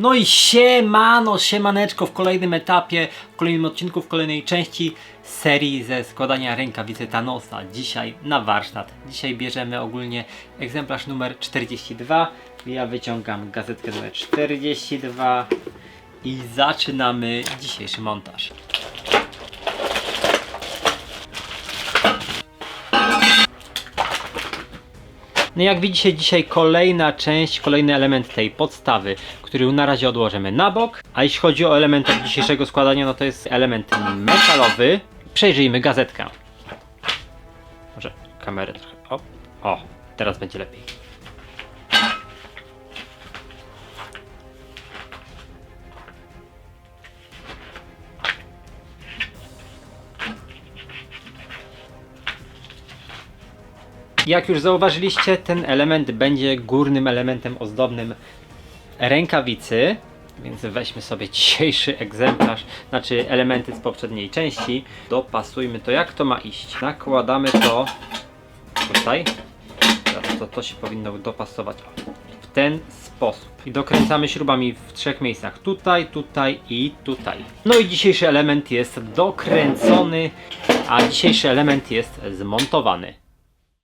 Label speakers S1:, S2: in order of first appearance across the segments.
S1: No i siemano, siemaneczko w kolejnym etapie, w kolejnym odcinku, w kolejnej części serii ze składania rękawicy Thanosa. Dzisiaj na warsztat. Dzisiaj bierzemy ogólnie egzemplarz numer 42. Ja wyciągam gazetkę numer 42 i zaczynamy dzisiejszy montaż. No jak widzicie dzisiaj kolejna część, kolejny element tej podstawy, który na razie odłożymy na bok. A jeśli chodzi o element dzisiejszego składania, no to jest element metalowy. Przejrzyjmy gazetkę. Może kamerę trochę. O, o, teraz będzie lepiej. Jak już zauważyliście, ten element będzie górnym elementem ozdobnym rękawicy. Więc weźmy sobie dzisiejszy egzemplarz, znaczy elementy z poprzedniej części. Dopasujmy to, jak to ma iść. Nakładamy to tutaj. Teraz to, to się powinno dopasować w ten sposób. I dokręcamy śrubami w trzech miejscach. Tutaj, tutaj i tutaj. No i dzisiejszy element jest dokręcony, a dzisiejszy element jest zmontowany.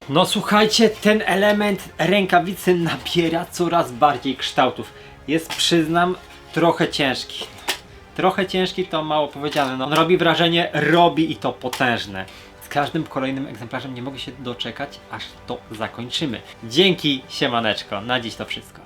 S1: No słuchajcie, ten element rękawicy nabiera coraz bardziej kształtów. Jest, przyznam, trochę ciężki. Trochę ciężki to mało powiedziane. No, robi wrażenie, robi i to potężne. Z każdym kolejnym egzemplarzem nie mogę się doczekać, aż to zakończymy. Dzięki, siemaneczko. Na dziś to wszystko.